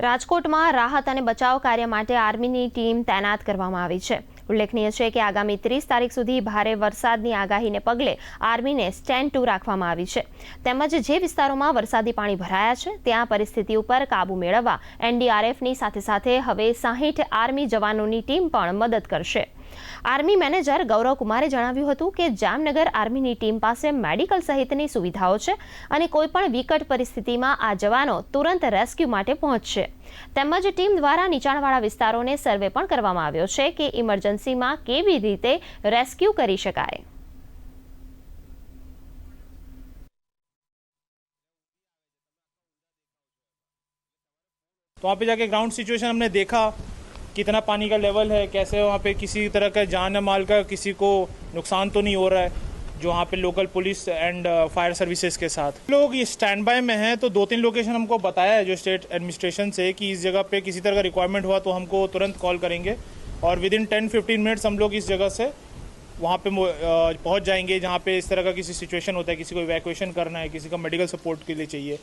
રાજકોટમાં રાહત અને બચાવ કાર્ય માટે આર્મીની ટીમ તૈનાત કરવામાં આવી છે. ઉલ્લેખનીય છે કે આગામી ત્રીસ તારીખ સુધી ભારે વરસાદની આગાહીને પગલે આર્મીને સ્ટેન્ડ ટુ રાખવામાં આવી છે. તેમજ જે વિસ્તારોમાં વરસાદી પાણી ભરાયા છે, ત્યાં પરિસ્થિતિ ઉપર કાબુ મેળવવા એનડીઆરએફની સાથે સાથે હવે સાહીઠ આર્મી જવાનોની ટીમ પણ મદદ કરશે. આર્મી મેનેજર ગૌરવ કુમારે જણાવ્યું હતું કે જામનગર આર્મીની ટીમ પાસે મેડિકલ સહિતની સુવિધાઓ છે અને કોઈપણ વિકટ પરિસ્થિતિમાં આ જવાનો તુરંત રેસ્ક્યુ માટે પહોંચશે તેમજ ટીમ દ્વારા નીચાણવાળા વિસ્તારોને સર્વે પણ કરવામાં આવ્યો છે કે ઇમરજન્સીમાં કેવી રીતે રેસ્ક્યુ કરી શકાય तो वहाँ पे जाके ग्राउंड सिचुएशन हमने देखा कितना पानी का लेवल है, कैसे वहाँ पे किसी तरह का जान माल का किसी को नुकसान तो नहीं हो रहा है, जो वहाँ पे local police and fire services के साथ। लोग ये स्टैंड बाय में हैं तो दो तीन लोकेशन हमको बताया है जो स्टेट एडमिनिस्ट्रेशन से कि इस जगह पे किसी तरह का रिक्वायरमेंट हुआ तो हमको तुरंत कॉल करेंगे और within ten fifteen minutes हम लोग इस जगह से वहाँ पे पहुँच जाएँगे जहाँ पे इस तरह का किसी सिचुएशन होता है, किसी को इवैक्यूएशन करना है, किसी का मेडिकल सपोर्ट के लिए चाहिए।